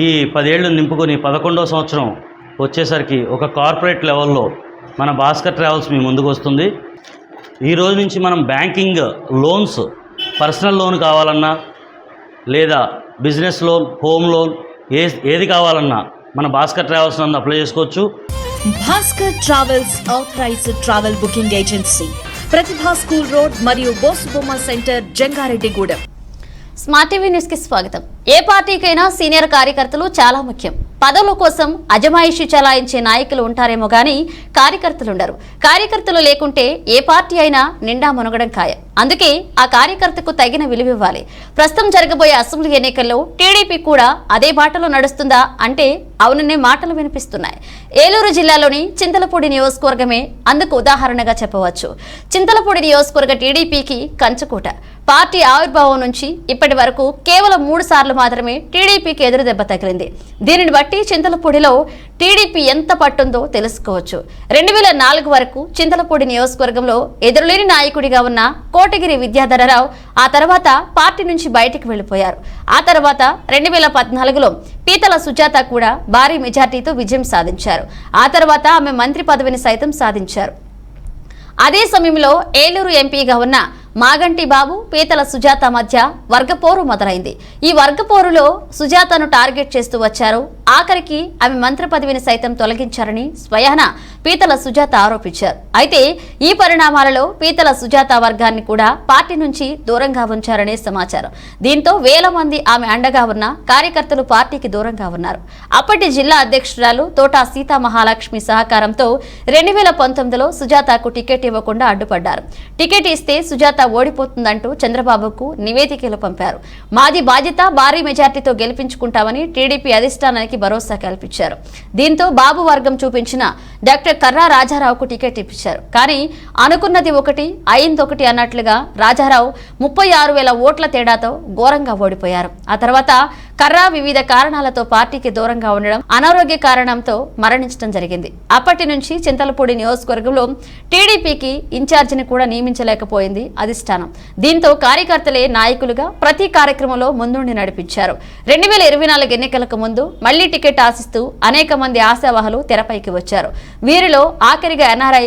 ఈ పదేళ్ళు నింపుకొని పదకొండవ సంవత్సరం వచ్చేసరికి ఒక కార్పొరేట్ లెవెల్లో మన భాస్కర్ ట్రావెల్స్ మీ ముందుకు వస్తుంది. ఈ రోజు నుంచి మనం బ్యాంకింగ్ లోన్స్ పర్సనల్ లోన్ కావాలన్నా లేదా బిజినెస్ లోన్ హోమ్ లోన్ ఏ ఏది కావాలన్నా మన భాస్కర్ ట్రావెల్స్ నందు అప్లై చేసుకోవచ్చు. Bhaskar travels authorised travel booking agency Pratibha school road మరియు బోస్ బొమ్మ సెంటర్ జంగారెడ్డిగూడెం. స్మార్ట్ టీవీ న్యూస్కి స్వాగతం. ఏ పార్టీకైనా సీనియర్ కార్యకర్తలు చాలా ముఖ్యం. పదవుల కోసం అజమాయిషి చలాయించే నాయకులు ఉంటారేమో గానీ కార్యకర్తలు ఉండరు కార్యకర్తలు లేకుంటే ఏ పార్టీ అయినా నిండా మునగడం ఖాయం. అందుకే ఆ కార్యకర్తకు తగిన విలువివ్వాలి. ప్రస్తుతం జరగబోయే అసెంబ్లీ ఎన్నికల్లో టీడీపీ కూడా అదే బాటలో నడుస్తుందా అంటే అవుననే మాటలు వినిపిస్తున్నాయి. ఏలూరు జిల్లాలోని చింతలపూడి నియోజకవర్గమే అందుకు ఉదాహరణగా చెప్పవచ్చు. చింతలపూడి నియోజకవర్గ టీడీపీకి కంచుకోట. పార్టీ ఆవిర్భావం నుంచి ఇప్పటి వరకు కేవలం మూడు సార్లు మాత్రమే టీడీపీకి ఎదురు దెబ్బ తగిలింది. దీనిని బట్టి చింతలపూడిలో టీడీపీ ఎంత పట్టుందో తెలుసుకోవచ్చు. రెండు వేల నాలుగు వరకు చింతలపూడి నియోజకవర్గంలో ఎదురులేని నాయకుడిగా ఉన్న కోటగిరి విద్యాధరరావు ఆ తర్వాత పార్టీ నుంచి బయటికి వెళ్ళిపోయారు ఆ తర్వాత రెండు వేల పద్నాలుగులో పీతల సుజాత కూడా భారీ మెజార్టీతో విజయం సాధించారు. ఆ తర్వాత ఆమె మంత్రి పదవిని సైతం సాధించారు. అదే సమయంలో ఏలూరు ఎంపీగా ఉన్న మాగంటి బాబు పీతల సుజాత మధ్య వర్గపోరు మొదలైంది. ఈ వర్గపోరులో సుజాతను టార్గెట్ చేస్తూ వచ్చారు. ఆఖరికి ఆమె మంత్రి పదవిని సైతం తొలగించారని స్వయాన పీతల సుజాత ఆరోపించారు. అయితే ఈ పరిణామాలలో పీతల సుజాత వర్గాన్ని కూడా పార్టీ నుంచి దూరంగా ఉంచారనే సమాచారం. దీంతో వేల మంది ఆమె అండగా ఉన్న కార్యకర్తలు పార్టీకి దూరంగా ఉన్నారు. అప్పటి జిల్లా అధ్యక్షురాలు తోటా సీతా మహాలక్ష్మి సహకారంతో రెండు వేల పంతొమ్మిదిలో సుజాతకు టికెట్ ఇవ్వకుండా అడ్డుపడ్డారు. టికెట్ ఇస్తే సుజాత ఓడిపోతుందంటూ చంద్రబాబుకు నివేదికలు పంపారు. మాది బాధ్యత భారీ మెజార్టీతో గెలిపించుకుంటామని టీడీపీ అధిష్టానానికి భరోసా కల్పించారు. దీంతో బాబు వర్గం చూపించిన డాక్టర్ కర్రా రాజారావుకు టికెట్ ఇప్పించారు. కానీ అనుకున్నది ఒకటి అయింది ఒకటి అన్నట్లుగా రాజారావు ముప్పై ఆరు వేల ఓట్ల తేడాతో ఘోరంగా ఓడిపోయారు. ఆ తర్వాత కర్రా వివిధ కారణాలతో పార్టీకి దూరంగా ఉండడం అనారోగ్య కారణంతో మరణించడం జరిగింది. అప్పటి నుంచి చింతలపూడి నియోజకవర్గంలో టీడీపీకి ఇన్ఛార్జిని కూడా నియమించలేకపోయింది అధిష్టానం. దీంతో కార్యకర్తలే నాయకులుగా ప్రతి కార్యక్రమంలో ముందుండి నడిపించారు. రెండు వేల ఇరవై నాలుగు ఎన్నికలకు ముందు మళ్ళీ టికెట్ ఆశిస్తూ అనేక మంది ఆశావాహులు తెరపైకి వచ్చారు. వీరిలో ఆఖరిగా ఎన్ఆర్ఐ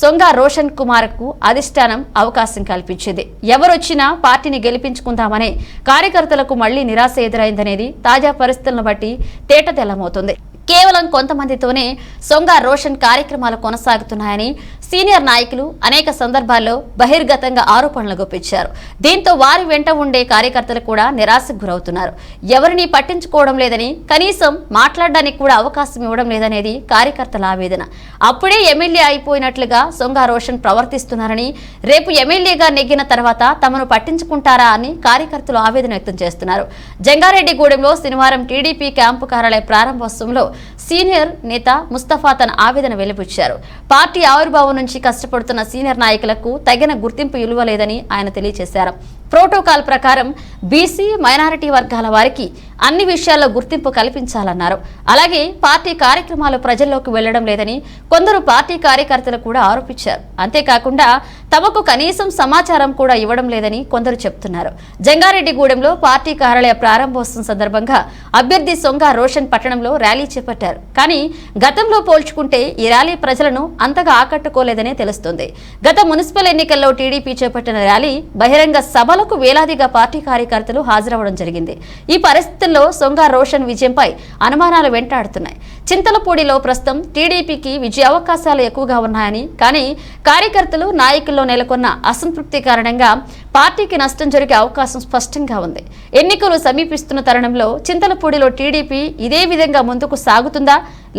సొంగ రోషన్ కుమార్కు అధిష్టానం అవకాశం కల్పించింది. ఎవరొచ్చినా పార్టీని గెలిపించుకుందామనే కార్యకర్తలకు మళ్ళీ నిరాశ ఎదురైందనేది తాజా పరిస్థితులను బట్టి తేటతెల్లమవుతుంది. కేవలం కొంతమందితోనే సొంగ రోషన్ కార్యక్రమాలు కొనసాగుతున్నాయని సీనియర్ నాయకులు అనేక సందర్భాల్లో బహిర్గతంగా ఆరోపణలు గుప్పించారు. దీంతో వారి వెంట ఉండే కార్యకర్తలు కూడా నిరాశకు గురవుతున్నారు. ఎవరిని పట్టించుకోవడం లేదని కనీసం మాట్లాడడానికి కూడా అవకాశం ఇవ్వడం లేదనేది కార్యకర్తల ఆవేదన. అప్పుడే ఎమ్మెల్యే అయిపోయినట్లుగా సొంగ రోషన్ ప్రవర్తిస్తున్నారని రేపు ఎమ్మెల్యేగా నెగ్గిన తర్వాత తమను పట్టించుకుంటారా అని కార్యకర్తలు ఆవేదన వ్యక్తం చేస్తున్నారు. జంగారెడ్డిగూడెంలో శనివారం టీడీపీ క్యాంపు కార్యాలయ ప్రారంభోత్సవంలో సీనియర్ నేత ముస్తఫా తన ఆవేదన వెలిపించారు. పార్టీ ఆవిర్భావం నుంచి కష్టపడుతున్న సీనియర్ నాయకులకు తగిన గుర్తింపు ఇవ్వలేదని ఆయన తెలియజేశారు. ప్రోటోకాల్ ప్రకారం బీసీ మైనారిటీ వర్గాల వారికి అన్ని విషయాల్లో గుర్తింపు కల్పించాలన్నారు. అలాగే పార్టీ కార్యక్రమాలు ప్రజల్లోకి వెళ్ళడం లేదని కొందరు పార్టీ కార్యకర్తలు కూడా ఆరోపించారు. అంతేకాకుండా తమకు కనీసం సమాచారం కూడా ఇవ్వడం లేదని కొందరు చెప్తున్నారు. జంగారెడ్డిగూడెంలో పార్టీ కార్యాలయ ప్రారంభోత్సవం సందర్భంగా అభ్యర్థి సొంగ రోషన్ పట్టణంలో ర్యాలీ చేపట్టారు. కానీ గతంలో పోల్చుకుంటే ఈ ర్యాలీ ప్రజలను అంతగా ఆకట్టుకోలేదనే తెలుస్తుంది. గత మున్సిపల్ ఎన్నికల్లో టీడీపీ చేపట్టిన ర్యాలీ బహిరంగ సభలకు వేలాదిగా పార్టీ కార్యకర్తలు హాజరవడం జరిగింది. ఈ పరిస్థితుల్లో సొంగ రోషన్ విజయంపై అనుమానాలు వెంటాడుతున్నాయి. చింతలపూడిలో ప్రస్తుతం టీడీపీకి విజయ అవకాశాలు ఎక్కువగా ఉన్నాయని కానీ కార్యకర్తలు నాయకుల్లో నెలకొన్న అసంతృప్తి కారణంగా పార్టీకి నష్టం జరిగే అవకాశం స్పష్టంగా ఉంది. ఎన్నికలు సమీపిస్తున్న తరుణంలో చింతలపూడిలో టీడీపీ ఇదే విధంగా ముందుకు సాగుతుందా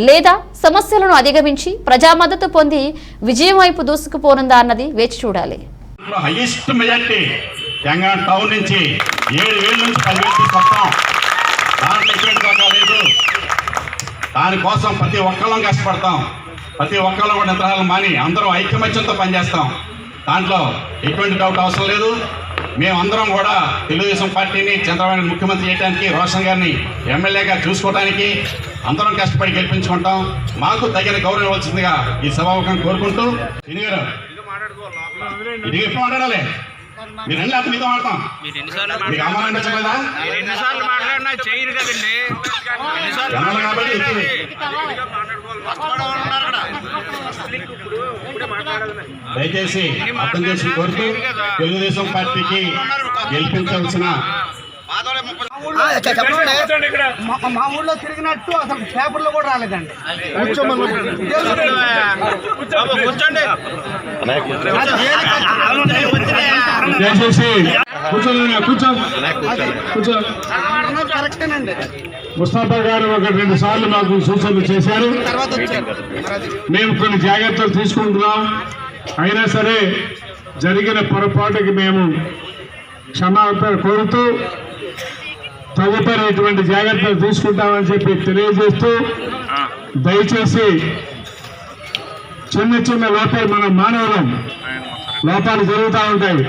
లేదా సమస్యలను అధిగమించి ప్రజా మద్దతు పొంది విజయం వైపు దూసుకుపోనుందా అన్నది వేచి చూడాలి. హైయెస్ట్ మెజార్టీ తెలంగాణ టౌన్ నుంచి ఏడు వేల నుంచి పదివేలు తీసుకొస్తాం దాంట్లో ఎటువంటి దోకా లేదు దానికోసం ప్రతి ఒక్కళ్ళం కష్టపడతాం. ప్రతి ఒక్కళ్ళు కూడా నిద్రహాలు మాని అందరం ఐకమత్యంతో పనిచేస్తాం. దాంట్లో ఎటువంటి డౌట్ అవసరం లేదు. మేమందరం కూడా తెలుగుదేశం పార్టీని చంద్రబాబు ముఖ్యమంత్రి చేయడానికి రోషన్ గారిని ఎమ్మెల్యేగా చూసుకోవడానికి అందరం కష్టపడి గెలిపించుకుంటాం. మాకు తగిన గౌరవం ఇవ్వాల్సిందిగా ఈ సభాముఖం కోరుకుంటూ ఇది మాట్లాడాలి? మీరు రండి అతను మీతో ఆడతాం మీరు ఎన్నిసార్లు మీకు అవమానం అనిపించలేదా మీరు ఎన్నిసార్లు మాట్లాడినా చేయరు కదండి. ఎన్నిసార్లు జనాలు కాబట్టి ఎక్కువ. దయచేసి అర్థం చేసి కోరుతూ తెలుగుదేశం పార్టీకి గెలిపించవలసిన మా- ఊళ్ళో తిరిగినట్టు అసలు పేపర్లో కూడా రాలేదండి కూర్చోండి దయచేసి కూర్చోండి కూర్చో. ముస్తాఫా గారు ఒక రెండు సార్లు మాకు సూచనలు చేశారు. మేము కొన్ని జాగ్రత్తలు తీసుకుంటున్నాం. అయినా సరే జరిగిన పొరపాటుకి మేము క్షమాపణ కోరుతూ తదుపరి ఇటువంటి జాగ్రత్తలు తీసుకుంటామని చెప్పి తెలియజేస్తూ దయచేసి చిన్న చిన్న లోపాలు మన మానవులం లోపాలు జరుగుతూ ఉంటాయి.